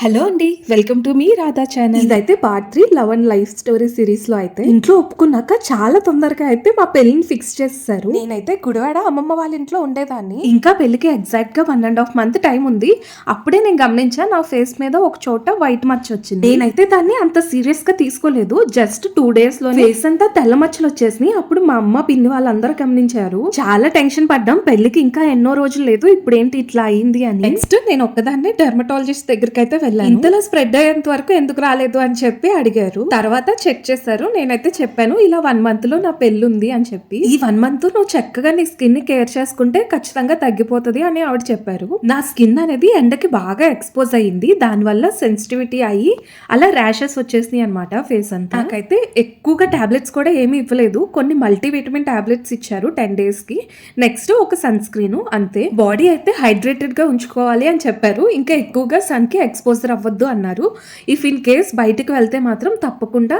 Hello అండి welcome to మీ Radha channel. ఇదైతే part three love and life story సిరీస్లో అయితే. ఇంట్లో ఒప్పుకున్నాక చాలా తొందరగా అయితే మా పెళ్ళిని ఫిక్స్ చేస్తారు. నేనైతే గుడివాడ అమ్మమ్మ వాళ్ళ ఇంట్లో ఉండేదాన్ని. ఇంకా పెళ్ళికి ఎగ్జాక్ట్గా one and half month time ఉంది. అప్పుడే నేను గమనించా నా ఫేస్ మీద ఒక చోట వైట్ మచ్చ వచ్చింది. నేనైతే దాన్ని అంత సీరియస్గా తీసుకోలేదు. జస్ట్ టూ డేస్లో ఫేస్ అంతా తెల్ల మచ్చలు వచ్చేసినాయి. అప్పుడు మా అమ్మ పిన్ని వాళ్ళందరూ గమనించారు. చాలా టెన్షన్ పడ్డాం. పెళ్ళికి ఇంకా ఎన్నో రోజులు లేదు. ఇప్పుడు ఏంటి ఇట్లా అయింది అని. నెక్స్ట్ నేను ఒక్కదాన్ని డెర్మటాలజిస్ట్ దగ్గరికి అయితే వెళ్ళాను. ఇంతలో స్ప్రెడ్ అయ్యేంత వరకు ఎందుకు రాలేదు అని చెప్పి అడిగారు. తర్వాత చెక్ చేశారు. నేనైతే చెప్పాను ఇలా వన్ మంత్లో నా పెళ్ళి ఉంది అని చెప్పి. ఈ వన్ మంత్ నువ్వు చక్కగా నీ స్కిన్ని కేర్ చేసుకుంటే ఖచ్చితంగా తగ్గిపోతుంది అని ఆవిడ చెప్పారు. నా స్కిన్ అనేది ఎండకి బాగా ఎక్స్పోజ్ అయ్యింది. దానివల్ల సెన్సిటివిటీ అయ్యి అలా ర్యాషెస్ వచ్చేసినాయి అనమాట ఫేస్ అంతా. నాకైతే ఎక్కువగా టాబ్లెట్స్ కూడా ఏమీ ఇవ్వలేదు. కొన్ని మల్టీవిటమిన్ టాబ్లెట్స్ ఇచ్చారు టెన్ డేస్కి నెక్స్ట్ ఒక సన్ స్క్రీన్ అంతే. బాడీ అయితే హైడ్రేటెడ్గా ఉంచుకోవాలి అని చెప్పారు. ఇంకా ఎక్కువగా సన్కి ఎక్స్పోజర్ అవ్వద్దు అన్నారు. ఇఫ్ ఇన్ కేస్ బయటకు వెళ్తే మాత్రం తప్పకుండా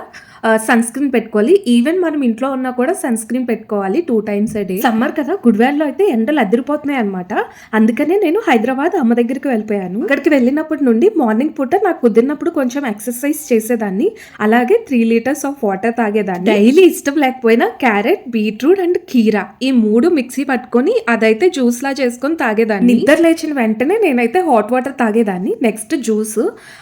సన్ స్క్రీన్ పెట్టుకోవాలి. ఈవెన్ మనం ఇంట్లో ఉన్నా కూడా సన్ స్క్రీన్ పెట్టుకోవాలి two times a day summer కదా గుడివాడలో అయితే ఎండలు అదిరిపోతున్నాయి అనమాట అందుకనే నేను హైదరాబాద్ అమ్మ దగ్గరికి వెళ్ళిపోయాను. ఇక్కడికి వెళ్ళినప్పటి నుండి మార్నింగ్ పూట నాకు కుదిరినప్పుడు కొంచెం ఎక్సర్సైజ్ చేసేదాన్ని. అలాగే త్రీ లీటర్స్ ఆఫ్ వాటర్ తాగేదాన్ని. డైలీ ఇష్టం లేకపోయినా క్యారెట్ బీట్రూట్ అండ్ కీరా ఈ మూడు మిక్సీ పట్టుకొని అదైతే జ్యూస్ లా చేసుకొని తాగేదాన్ని. నిద్ర లేచిన వెంటనే నేనైతే హాట్ వాటర్ తాగేదాన్ని. నెక్స్ట్ జ్యూస్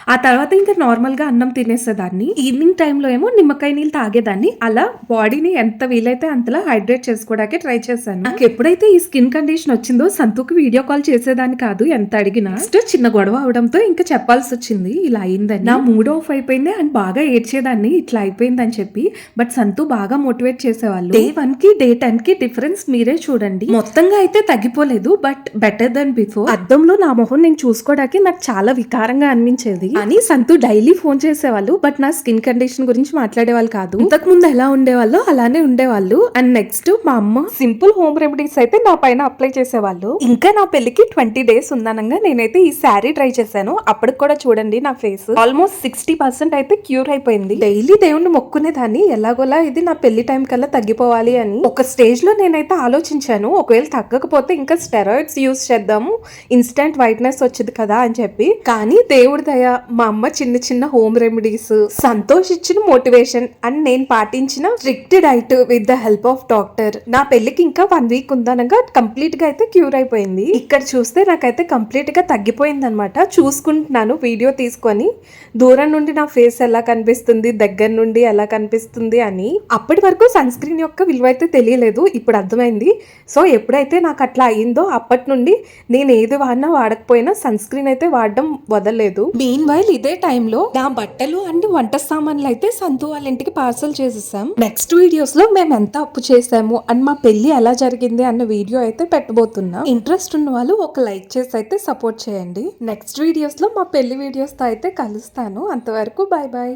ఆ తర్వాత ఇంకా నార్మల్గా అన్నం తినేసేదాన్ని. ఈవినింగ్ టైంలో ఏమో నిమ్మకాయ నీళ్ళు తాగేదాన్ని. అలా బాడీని ఎంత వీలైతే అంతలా హైడ్రేట్ చేసుకోవడానికి ట్రై చేశాను. నాకు ఎప్పుడైతే ఈ స్కిన్ కండిషన్ వచ్చిందో సంతుకి వీడియో కాల్ చేసేదాన్ని కాదు ఎంత అడిగినా. నెక్స్ట్ చిన్న గొడవ అవడంతో ఇంకా చెప్పాల్సి వచ్చింది. ఇలా అయిందని. నా మూడ్ ఆఫ్ అయిపోయింది అండ్ బాగా ఏడ్చేదాన్ని. ఇట్లా అయిపోయిందని చెప్పి. బట్ సంతు బాగా మోటివేట్ చేసేవాళ్ళు. డే వన్కి డే టెన్కి డిఫరెన్స్ మీరే చూడండి. మొత్తంగా అయితే తగ్గిపోలేదు. But better than before. అద్దంలో నా మొహం నేను చూసుకోవడానికి నాకు చాలా వికారంగా అనిపించేది. అని సంతు డైలీ ఫోన్ చేసేవాళ్ళు బట్ నా స్కిన్ కండిషన్ గురించి మాట్లాడేవాళ్ళు కాదు. ఇంతకు ముందు ఎలా ఉండేవాళ్ళు అలానే ఉండేవాళ్ళు. అండ్ నెక్స్ట్ మా అమ్మ సింపుల్ హోమ్ రెమెడీస్ అయితే నా పైన అప్లై చేసేవాళ్ళు. ఇంకా నా పెళ్ళికి ట్వంటీ డేస్ ఉందనగా నేనైతే ఈ శారీ ట్రై చేశాను. అప్పటికి కూడా చూడండి నా ఫేస్. ఆల్మోస్ట్ సిక్స్టీ పర్సెంట్ అయితే క్యూర్ అయిపోయింది. డైలీ దేవుణ్ణి మొక్కునేదాన్ని ఎలాగోలా ఇది నా పెళ్ళి టైం కల్లా తగ్గిపోవాలి అని ఒక స్టేజ్లో నేనైతే ఆలోచించాను. ఒకవేళ తగ్గకపోతే ఇంకా స్టెరాయిడ్స్ యూస్ చేద్దాము. ఇన్స్టెంట్ వైట్నెస్ వచ్చింది కదా అని చెప్పి. కానీ దేవుడి దయ మా అమ్మ చిన్న చిన్న హోమ్ రెమెడీస్ సంతోష్ ఇచ్చిన మోటివేషన్ అండ్ నేను పాటించిన strict diet with the help of doctor నా పెళ్ళికి ఇంకా వన్ వీక్ ఉందనగా కంప్లీట్గా అయితే క్యూర్ అయిపోయింది. ఇక్కడ చూస్తే నాకైతే కంప్లీట్గా తగ్గిపోయింది అనమాట చూసుకుంటున్నాను వీడియో తీసుకొని. దూరం నుండి నా ఫేస్ ఎలా కనిపిస్తుంది దగ్గర నుండి ఎలా కనిపిస్తుంది అని. అప్పటి వరకు సన్ స్క్రీన్ యొక్క విలువ అయితే తెలియలేదు ఇప్పుడు అర్థమైంది. సో ఎప్పుడైతే నాకు అట్లా అయిందో అప్పటి నుండి నేను ఏది వాడినా వాడకపోయినా సన్ స్క్రీన్ అయితే వాడడం వదలలేదు. మీన్ వైల్ ఇదే టైంలో నా బట్టలు అండ్ వంట సామాన్లు అయితే సంతు వాళ్ళ ఇంటికి పార్సల్ చేసేసాం. నెక్స్ట్ వీడియోస్లో మేము ఎంత అప్పు చేసాము అండ్ మా పెళ్ళి ఎలా జరిగింది అన్న వీడియో అయితే పెట్టబోతున్నాం. ఇంట్రెస్ట్ ఉన్న వాళ్ళు ఒక లైక్ చేసి అయితే సపోర్ట్ చేయండి. నెక్స్ట్ వీడియోస్లో మా పెళ్ళి వీడియోస్తో అయితే కలుస్తాను. అంతవరకు బాయ్ బాయ్